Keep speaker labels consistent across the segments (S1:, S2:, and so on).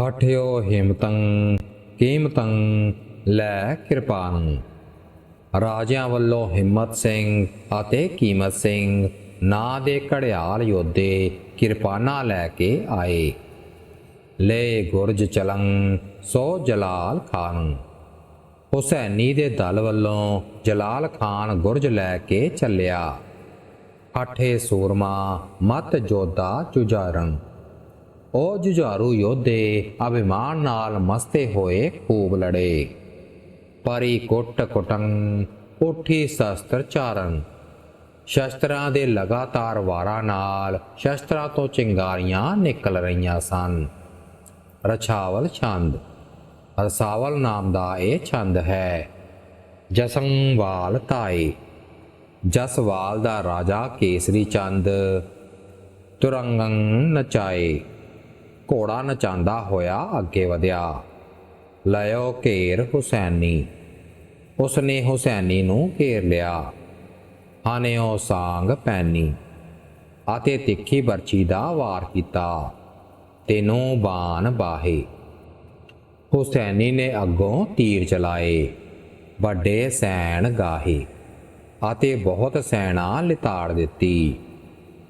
S1: ਹਠਿਓ ਹਿਮਤੰ, ਕੀਮਤੰ ਲੈ ਕਿਰਪਾਨ ਰਾਜਿਆਂ ਵੱਲੋਂ ਹਿੰਮਤ ਸਿੰਘ ਅਤੇ ਕੀਮਤ ਸਿੰਘ, ਨਾਂ ਦੇ ਘੜਿਆਲ ਯੋਧੇ ਕਿਰਪਾਨਾਂ ਲੈ ਕੇ ਆਏ। ਲੈ ਗੁਰਜ ਚਲੰ, ਸੋ ਜਲਾਲ ਖਾਨ। ਹੁਸੈਨੀ ਦੇ ਦਲ ਵੱਲੋਂ ਜਲਾਲ ਖਾਨ ਗੁਰਜ ਲੈ ਕੇ ਚੱਲਿਆ। ਹਠੇ ਸੂਰਮਾ ਮਤ ਜੋਧਾ ਜੁਝਾਰਨ ਉਹ ਜੁਝਾਰੂ ਯੋਧੇ, ਅਭਿਮਾਨ ਨਾਲ ਮਸਤੇ ਹੋਏ ਖੂਬ ਲੜੇ। ਪਰੀ ਕੁੱਟ ਕੁਟੰ, ਉਠੀ ਸ਼ਸਤਰ ਚਾਰਨ। ਸ਼ਸਤਰਾਂ ਦੇ ਲਗਾਤਾਰ ਵਾਰਾਂ ਨਾਲ ਸ਼ਸਤਰਾਂ ਤੋਂ ਚਿੰਗਾਰੀਆਂ ਨਿਕਲ ਰਹੀਆਂ ਸਨ। ਰਛਾਵਲ ਛੰਦ। ਰਸਾਵਲ ਨਾਮ ਦਾ ਇਹ ਛੰਦ ਹੈ, ਜਸੰਵਾਲ ਤਾਈ ਜਸਵਾਲ ਦਾ ਰਾਜਾ ਕੇਸਰੀ ਚੰਦ। ਤੁਰੰਗੰ ਨਚਾਏ। ਘੋੜਾ ਨਚਾਂਦਾ ਹੋਇਆ ਅੱਗੇ ਵਧਿਆ। ਲਿਓ ਘੇਰ ਹੁਸੈਨੀ। ਉਸਨੇ ਹੁਸੈਨੀ ਨੂੰ ਘੇਰ ਲਿਆ। ਹਾਨਿਓ ਸਾੰਗ ਪੈਨੀ। ਅਤੇ ਤਿੱਖੀ ਬਰਛੀ ਦਾ ਵਾਰ ਕੀਤਾ। ਤੈਨੂੰ ਬਾਣ ਬਾਹੇ। ਹੁਸੈਨੀ ਨੇ ਅੱਗੋਂ ਤੀਰ ਚਲਾਏ। ਵੱਡੇ ਸੈਣ ਗਾਹੇ। ਅਤੇ ਬਹੁਤ ਸੈਨਾ ਲਿਤਾੜ ਦਿੱਤੀ।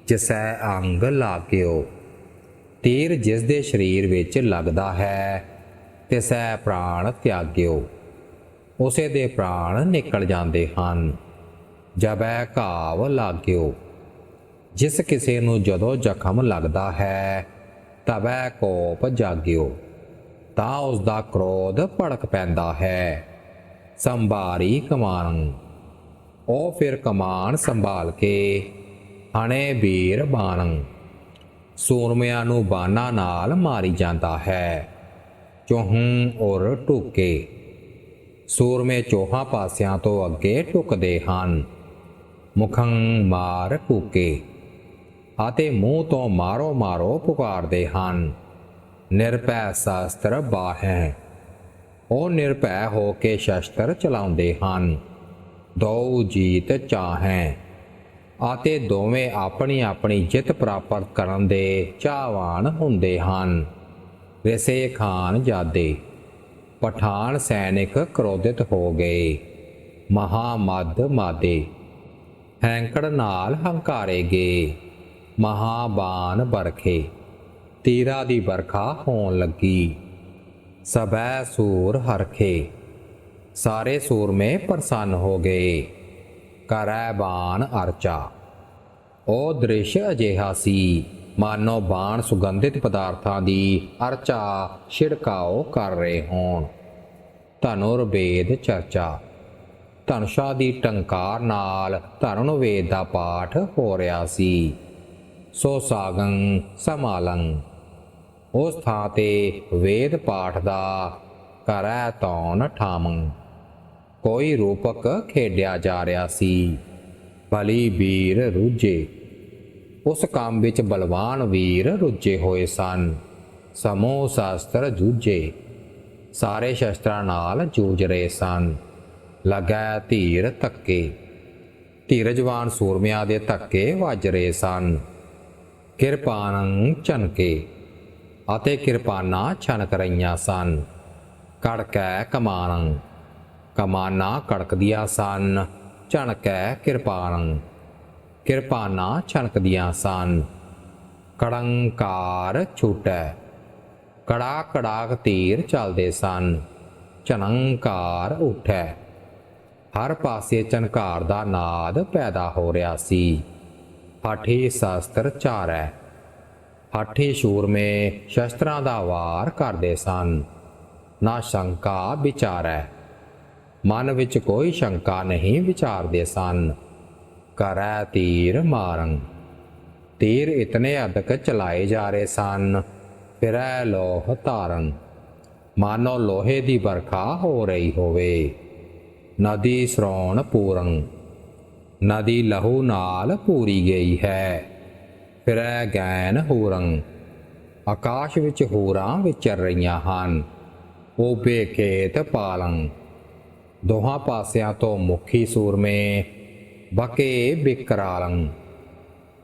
S1: ਜਿਸੈ ਅੰਗ ਲਾਗਿਓ। ਤੀਰ ਜਿਸ ਦੇ ਸਰੀਰ ਵਿੱਚ ਲੱਗਦਾ ਹੈ ਤਿਸੈ ਪ੍ਰਾਣ ਤਿਆਗਿਓ। ਉਸੇ ਦੇ ਪ੍ਰਾਣ ਨਿਕਲ ਜਾਂਦੇ ਹਨ, ਜਬੈ ਘਾਵ ਲਾਗਿਓ। ਜਿਸ ਕਿਸੇ ਨੂੰ ਜਦੋਂ ਜ਼ਖਮ ਲੱਗਦਾ ਹੈ, ਤਬੈ ਕੋਪ ਜਾਗਿਓ। ਤਾਂ ਉਸ ਦਾ ਕ੍ਰੋਧ ਭੜਕ ਪੈਂਦਾ ਹੈ, ਸੰਭਾਰੀ ਕਮਾਨ। ਉਹ ਫਿਰ ਕਮਾਨ ਸੰਭਾਲ ਕੇ ਹਣੇ ਵੀਰ ਬਾਣੰ। ਸੂਰਮਿਆਂ ਨੂੰ ਬਾਣਾ ਨਾਲ ਮਾਰੀ ਜਾਂਦਾ ਹੈ। ਚੋਹੂੰ ਔਰ ਟੁਕੇ। ਸੂਰਮੇ ਚੋਹਾਂ ਪਾਸਿਆਂ ਤੋਂ ਅੱਗੇ ਟੁਕਦੇ ਹਨ। ਮੁਖੰ ਮਾਰ ਟੁਕੇ ਅਤੇ ਮੂੰਹ ਤੋਂ ਮਾਰੋ ਮਾਰੋ ਪੁਕਾਰਦੇ ਹਨ। ਨਿਰਭੈ ਸ਼ਾਸਤਰ ਬਾਹੈ। ਉਹ ਨਿਰਭੈ ਹੋ ਕੇ ਸ਼ਸਤਰ ਚਲਾਉਂਦੇ ਹਨ। ਦੋ ਜੀਤ ਚਾਹੈ। ਅਤੇ ਦੋਵੇਂ ਆਪਣੀ ਆਪਣੀ ਜਿੱਤ ਪ੍ਰਾਪਤ ਕਰਨ ਦੇ ਚਾਹਵਾਨ ਹੁੰਦੇ ਹਨ। ਵੈਸੇ ਖਾਨ ਜਾਦੇ ਪਠਾਨ ਸੈਨਿਕ ਕ੍ਰੋਧਿਤ ਹੋ ਗਏ। ਮਹਾਮਦ ਮਾਦੇ ਹੈਂਕੜ ਨਾਲ ਹੰਕਾਰੇ ਗਏ। ਮਹਾਬਾਨ ਬਰਖੇ ਤੀਰਾ ਦੀ ਵਰਖਾ ਹੋਣ ਲੱਗੀ। ਸਭੈ ਸੂਰ ਹਰਖੇ ਸਾਰੇ ਸੂਰਮੇ ਪ੍ਰਸੰਨ ਹੋ ਗਏ। ਕਰੈ ਬਾਣ ਅਰਚਾ। ਉਹ ਦ੍ਰਿਸ਼ ਅਜਿਹਾ ਸੀ, ਮਾਨੋ ਬਾਣ ਸੁਗੰਧਿਤ ਪਦਾਰਥਾਂ ਦੀ ਅਰਚਾ ਛਿੜਕਾਓ ਕਰ ਰਹੇ ਹੋਣ। ਧਨੁਰਵੇਦ ਚਰਚਾ। ਧਨਸ਼ਾ ਦੀ ਟੰਕਾਰ ਨਾਲ ਧਰਨ ਵੇਦ ਦਾ ਪਾਠ ਹੋ ਰਿਹਾ ਸੀ। ਸੋ ਸਾਗੰ ਸਮਾਲੰ। ਉਸ ਥਾਂ ਤੇ ਵੇਦ ਪਾਠ ਦਾ ਕਰੈ ਤੌਣ ਠਾਮੰ। ਕੋਈ ਰੂਪਕ ਖੇਡਿਆ ਜਾ ਰਿਹਾ ਸੀ। ਬਲੀ ਵੀਰ ਰੁੱਝੇ। ਉਸ ਕੰਮ ਵਿੱਚ ਬਲਵਾਨ ਵੀਰ ਰੁੱਝੇ ਹੋਏ ਸਨ। ਸਮੂਹ ਸ਼ਾਸਤਰ ਜੂਝੇ। ਸਾਰੇ ਸ਼ਸਤਰਾਂ ਨਾਲ ਜੂਝ ਰਹੇ ਸਨ। ਲਗਾ ਧੀਰ ਧੱਕੇ। ਧੀਰਜਵਾਨ ਸੂਰਮਿਆਂ ਦੇ ਧੱਕੇ ਵੱਜ ਰਹੇ ਸਨ। ਕਿਰਪਾਨੰ ਚਨਕੇ ਅਤੇ ਕਿਰਪਾਨਾਂ ਛਣਕ ਰਹੀਆਂ ਸਨ। ਕੜਕੈ ਕਮਾਨੰ ਕਮਾਨਾਂ ਕੜਕਦੀਆਂ ਸਨ ਝਣਕੈ ਕਿਰਪਾਨੰ। ਕਿਰਪਾਨਾਂ ਝਣਕਦੀਆਂ ਸਨ। ਕੜੰਕਾਰ ਛੂਟੈ। ਕੜਾ ਕੜਾਕ ਤੀਰ ਚੱਲਦੇ ਸਨ ਝਣੰਕਾਰ ਉਠੈ। ਹਰ ਪਾਸੇ ਝਨਕਾਰ ਦਾ ਨਾਦ ਪੈਦਾ ਹੋ ਰਿਹਾ ਸੀ। ਹਾਠੀ ਸ਼ਾਸਤਰ ਚਾਰੈ ਹਾਠੀ ਸ਼ੂਰਮੇ ਸ਼ਸਤਰਾਂ ਦਾ ਵਾਰ ਕਰਦੇ ਸਨ। ਨਾ ਸ਼ੰਕਾ ਵਿਚਾਰੈ। ਮਨ ਵਿੱਚ ਕੋਈ ਸ਼ੰਕਾ ਨਹੀਂ ਵਿਚਾਰਦੇ ਸਨ। ਕਰੈ ਤੀਰ ਮਾਰੰ। ਤੀਰ ਇਤਨੇ ਅਦਕ ਚਲਾਏ ਜਾ ਰਹੇ ਸਨ, ਫਿਰੈ ਲੋਹ ਧਾਰਨ ਮਾਨੋ ਲੋਹੇ ਦੀ ਵਰਖਾ ਹੋ ਰਹੀ ਹੋਵੇ। ਨਦੀ ਸ਼੍ਰੋਣ ਪੂਰਨ ਨਦੀ ਲਹੂ ਨਾਲ ਪੂਰੀ ਗਈ ਹੈ। ਫਿਰੈ ਗੈਨ ਹੂਰੰ। ਆਕਾਸ਼ ਵਿੱਚ ਹੂਰਾਂ ਵਿਚਰ ਰਹੀਆਂ ਹਨ। ਓਬੇ ਖੇਤ ਪਾਲੰ। ਦੋਹਾਂ ਪਾਸਿਆਂ ਤੋਂ ਮੁਖੀ ਸੂਰਮੇ ਬਕੇ ਬਿਕਰਾਲੰ।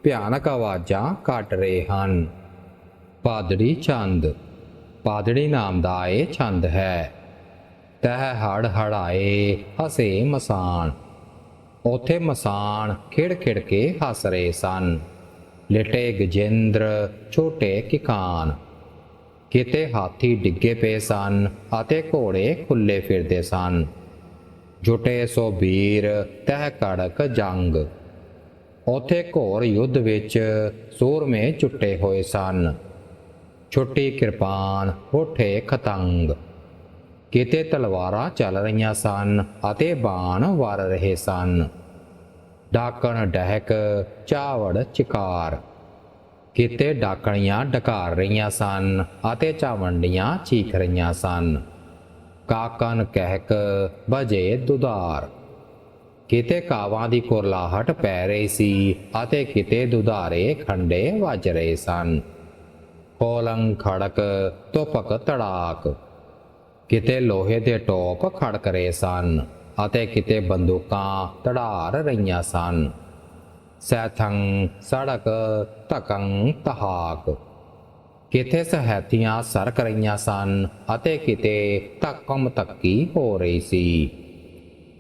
S1: ਭਿਆਨਕ ਆਵਾਜ਼ਾਂ ਕੱਢ ਰਹੇ ਹਨ। ਪਾਦੜੀ ਚੰਦ ਪਾਦੜੀ ਨਾਮ ਦਾ ਇਹ ਛੰਦ ਹੈ। ਤਹ ਹੜ ਹੜਾਏ ਹਸੇ ਮਸਾਨ। ਉਥੇ ਮਸਾਨ ਖਿੜ ਖਿੜ ਕੇ ਹੱਸ ਰਹੇ ਸਨ। ਲਿਟੇ ਗਜੇਂਦਰ, ਛੋਟੇ ਕਿਕਾਨ ਕਿਤੇ ਹਾਥੀ ਡਿੱਗੇ ਪਏ ਸਨ ਅਤੇ ਘੋੜੇ ਖੁੱਲੇ ਫਿਰਦੇ ਸਨ। ਜੁਟੇ ਸੋ ਵੀਰ ਤਹਿ ਕੜਕ ਜੰਗ। ਉਥੇ ਘੋਰ ਯੁੱਧ ਵਿੱਚ ਸੂਰਮੇ ਚੁੱਟੇ ਹੋਏ ਸਨ। ਛੋਟੀ ਕਿਰਪਾਨ ਹੋਠੇ ਖਤੰਗ। ਕਿਤੇ ਤਲਵਾਰਾਂ ਚੱਲ ਰਹੀਆਂ ਸਨ ਅਤੇ ਬਾਣ ਵਰ ਰਹੇ ਸਨ। ਡਾਕਣ ਡਹਿਕ, ਚਾਵੜ ਚਿਕਾਰ। ਕਿਤੇ ਡਾਕਣੀਆਂ ਡਕਾਰ ਰਹੀਆਂ ਸਨ ਅਤੇ ਚਾਵੰਡੀਆਂ ਚੀਖ ਰਹੀਆਂ ਸਨ। ਕਾਕਨ ਕਹਿਕ ਬਜੇ ਦੁਧਾਰ। ਕਿਤੇ ਕਾਵਾਂ ਦੀ ਕੁਰਲਾਹਟ ਪੈ ਰਹੀ ਸੀ ਅਤੇ ਕਿਤੇ ਦੁਧਾਰੇ ਖੰਡੇ ਵੱਜ ਰਹੇ ਸਨ। ਕੋਲੰ ਖੜਕ ਤੋਪਕ ਤੜਾਕ। ਕਿਤੇ ਲੋਹੇ ਦੇ ਟੋਪ ਖੜਕ ਰਹੇ ਸਨ ਅਤੇ ਕਿਤੇ ਬੰਦੂਕਾਂ ਤੜਾਰ ਰਹੀਆਂ ਸਨ। ਸੈਥੰ ਸੜਕ ਤਕੰ ਤਹਾਕ। ਕਿਤੇ ਸਹੈਤੀਆਂ ਸਰਕ ਰਹੀਆਂ ਸਨ ਅਤੇ ਕਿਤੇ ਤੱਕਮ ਤੱਕੀ ਹੋ ਰਹੀ ਸੀ।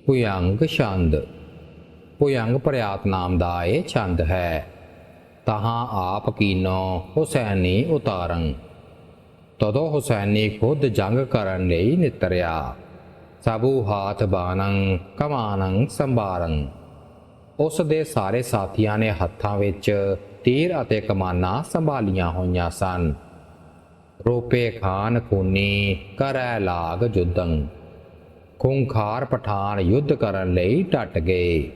S1: ਪੁਯੰਗ ਛੰਦ। ਪੁਯੰਗ ਪ੍ਰਿਆਤ ਨਾਮ ਦਾ ਇਹ ਛੰਦ ਹੈ। ਤਹਾਂ ਆਪ ਕੀਨੋ ਹੁਸੈਨੀ ਉਤਾਰੰ। ਤਦੋਂ ਹੁਸੈਨੀ ਖੁਦ ਜੰਗ ਕਰਨ ਲਈ ਨਿਤਰਿਆ। ਸਭੂ ਹਾਥ ਬਾਨੰ ਕਮਾਨੰ ਸੰਭਾਰੰ। ਉਸ ਦੇ ਸਾਰੇ ਸਾਥੀਆਂ ਨੇ ਹੱਥਾਂ ਵਿੱਚ ਤੀਰ ਅਤੇ ਕਮਾਨਾਂ ਸੰਭਾਲੀਆਂ ਹੋਈਆਂ ਸਨ। ਰੋਪੇ ਖਾਨ ਖੂਨੀ, ਕਰੈ ਲਾਗ ਜੁਦੰ ਖੁੰਖਾਰ ਪਠਾਨ ਯੁੱਧ ਕਰਨ ਲਈ ਡਟ ਗਏ।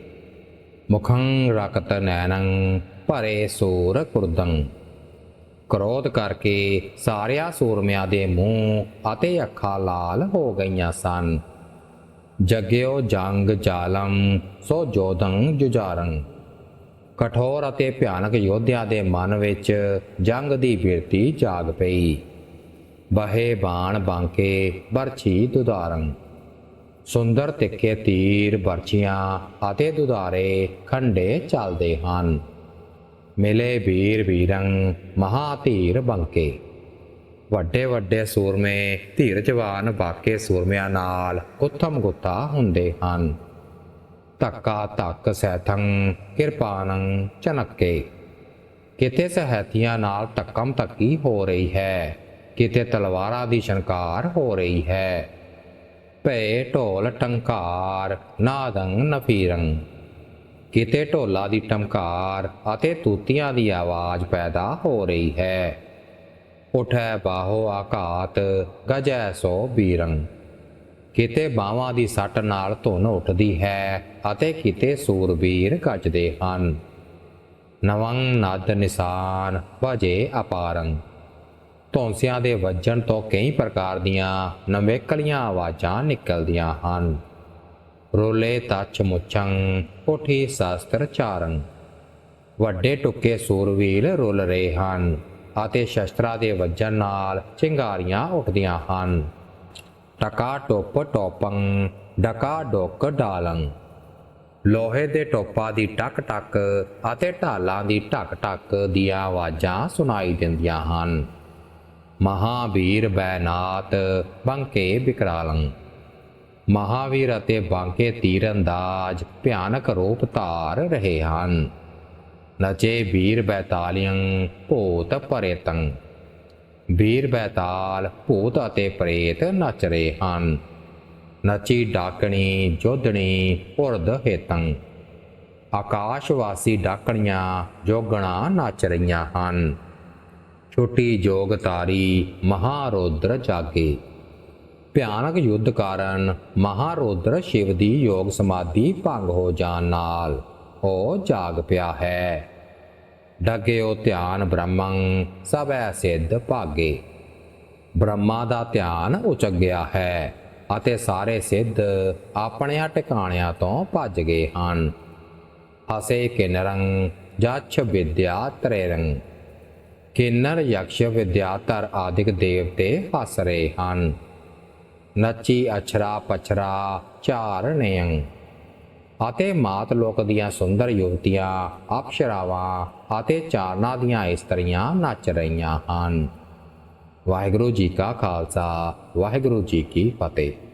S1: ਮੁਖੰ ਰਕਤ ਨੈਨੰ ਭਰੇ ਸੂਰ ਕੁਰਦੰ ਕ੍ਰੋਧ ਕਰਕੇ ਸਾਰਿਆਂ ਸੂਰਮਿਆਂ ਦੇ ਮੂੰਹ ਅਤੇ ਅੱਖਾਂ ਲਾਲ ਹੋ ਗਈਆਂ ਸਨ। ਜਗਿਓ ਜੰਗ ਜਾਲਮ ਸੋ ਜੋਦੰ ਜੁਜਾਰੰ ਕਠੋਰ ਅਤੇ ਭਿਆਨਕ ਯੋਧਿਆਂ ਦੇ ਮਨ ਵਿੱਚ ਜੰਗ ਦੀ ਬਿਰਤੀ ਜਾਗ ਪਈ। ਬਹੇ ਬਾਣ ਬਾਂਕੇ ਬਰਛੀ ਦੁਦਾਰੰ ਸੁੰਦਰ ਤਿੱਖੇ ਤੀਰ ਬਰਛੀਆਂ ਅਤੇ ਦੁਧਾਰੇ ਖੰਡੇ ਚੱਲਦੇ ਹਨ। ਮਿਲੇ ਵੀਰ ਵੀਰੰ ਮਹਾ ਧੀਰ ਬੰਕੇ। ਵੱਡੇ ਵੱਡੇ ਸੂਰਮੇ ਧੀਰ ਜਵਾਨ ਬਾਕੇ ਸੂਰਮਿਆਂ ਨਾਲ ਗੁੱਥਮ ਗੁੱਥਾ ਹੁੰਦੇ ਹਨ। ਧੱਕਾ ਧੱਕ ਸੈਥੰ ਕਿਰਪਾਨੰ, ਚਨਕੇ। ਕਿਤੇ ਸਹੈਤੀਆਂ ਨਾਲ ਧੱਕਮ ਧੱਕੀ ਹੋ ਰਹੀ ਹੈ? ਕਿਤੇ ਤਲਵਾਰਾਂ ਦੀ ਸ਼ਨਕਾਰ ਹੋ ਰਹੀ ਹੈ? ਭੈ ਢੋਲ ਟੰਕਾਰ, ਨਾਦੰ ਨਫੀਰੰ। ਕਿਤੇ ਢੋਲਾ ਦੀ ਟੰਕਾਰ ਅਤੇ ਤੂਤੀਆਂ ਦੀ ਆਵਾਜ਼ ਪੈਦਾ ਹੋ ਰਹੀ ਹੈ? ਉਠੈ ਬਾਹੋ ਆਕਾਤ, ਗਜੈ ਸੋ ਬੀਰੰ। ਕਿਤੇ ਬਾਹਾਂ ਦੀ ਸੱਟ ਨਾਲ ਧੁਨ ਉੱਠਦੀ ਹੈ ਅਤੇ ਕਿਤੇ ਸੂਰਬੀਰ ਗੱਜਦੇ ਹਨ। ਨਵੰ ਨਦ ਨਿਸ਼ਾਨ, ਭਜੇ ਅਪਾਰੰ ਧੌਂਸਿਆਂ ਦੇ ਵੱਜਣ ਤੋਂ ਕਈ ਪ੍ਰਕਾਰ ਦੀਆਂ ਨਵੇਕਲੀਆਂ ਆਵਾਜ਼ਾਂ ਨਿਕਲਦੀਆਂ ਹਨ। ਰੋਲੇ ਤੱਚ ਮੁੱਛੰ ਉਠੀ ਸ਼ਾਸਤਰ ਚਾਰੰ ਵੱਡੇ ਟੁੱਕੇ ਸੂਰਵੀਰ ਰੁੱਲ ਰਹੇ ਹਨ ਅਤੇ ਸ਼ਸਤਰਾਂ ਦੇ ਵੱਜਣ ਨਾਲ ਚਿੰਗਾਰੀਆਂ ਉੱਠਦੀਆਂ ਹਨ। ਟਕਾ ਟੋਪ ਟੋਪੰ ਡਕਾ ਡੋਕ ਡਾਲੰ ਲੋਹੇ ਦੇ ਟੋਪਾਂ ਦੀ ਟਕ ਟਕ ਅਤੇ ਢਾਲਾਂ ਦੀ ਟਕ ਟਕ ਦੀਆਂ ਆਵਾਜ਼ਾਂ ਸੁਣਾਈ ਦਿੰਦੀਆਂ ਹਨ। ਮਹਾਵੀਰ ਬੈਨਾਤ ਬੰਕੇ ਵਿਕਰਾਲੰ ਮਹਾਵੀਰ ਅਤੇ ਬਾਂਕੇ ਤੀਰੰਦਾਜ਼ ਭਿਆਨਕ ਰੂਪ ਧਾਰ ਰਹੇ ਹਨ। ਨਚੇ ਵੀਰ ਬੈਤਾਲੀਅੰ ਭੂਤ ਪਰੇਤੰ ਵੀਰ ਬੈਤਾਲ ਭੂਤ ਅਤੇ ਪ੍ਰੇਤ ਨੱਚ ਰਹੇ ਹਨ। ਨਚੀ ਡਾਕਣੀ, ਜੋਧਣੀ ਉਰਦ ਹੇਤੰ। ਆਕਾਸ਼ਵਾਸੀ ਡਾਕਣੀਆਂ ਜੋਗਣਾ ਨੱਚ ਰਹੀਆਂ ਹਨ। ਛੋਟੀ ਜੋਗ ਤਾਰੀ ਮਹਾਰੋਦਰ ਜਾਗੇ। ਭਿਆਨਕ ਯੁੱਧ ਕਾਰਨ ਮਹਾਰੋਦਰ ਸ਼ਿਵ ਦੀ ਯੋਗ ਸਮਾਧੀ ਭੰਗ ਹੋ ਜਾਣ ਨਾਲ ਉਹ ਜਾਗ ਪਿਆ ਹੈ। ਡਗਿਓ ਧਿਆਨ ਬ੍ਰਹਮੰ, ਸਭੈ ਸਿੱਧ ਭਾਗੇ। ਬ੍ਰਹਮਾ ਦਾ ਧਿਆਨ ਉਚਗਿਆ ਹੈ ਅਤੇ ਸਾਰੇ ਸਿੱਧ ਆਪਣਿਆਂ ਟਿਕਾਣਿਆਂ ਤੋਂ ਭੱਜ ਗਏ ਹਨ। ਹਸੇ ਕਿਨਰੰ, ਜਛ ਵਿਦਿਆ ਤਰੇਰੰ। ਕਿੰਨਰ ਯਕਸ਼ ਵਿਦਿਆਤਰ ਆਦਿਕ ਦੇਵਤੇ ਹੱਸ ਰਹੇ ਹਨ। ਨੱਚੀ ਅਛਰਾ ਪਛਰਾ ਚਾਰ ਨਿਯੰ। ਅਤੇ ਮਾਤ ਲੋਕ ਦੀਆਂ ਸੁੰਦਰ ਯੁਵਤੀਆਂ, ਅਪਸ਼ਰਾਵਾਂ ਅਤੇ ਚਾਰਨਾ ਦੀਆਂ ਇਸਤਰੀਆਂ ਨੱਚ ਰਹੀਆਂ ਹਨ। ਵਾਹਿਗੁਰੂ ਜੀ ਕਾ ਖਾਲਸਾ, ਵਾਹਿਗੁਰੂ ਜੀ ਕੀ ਫਤਿਹ।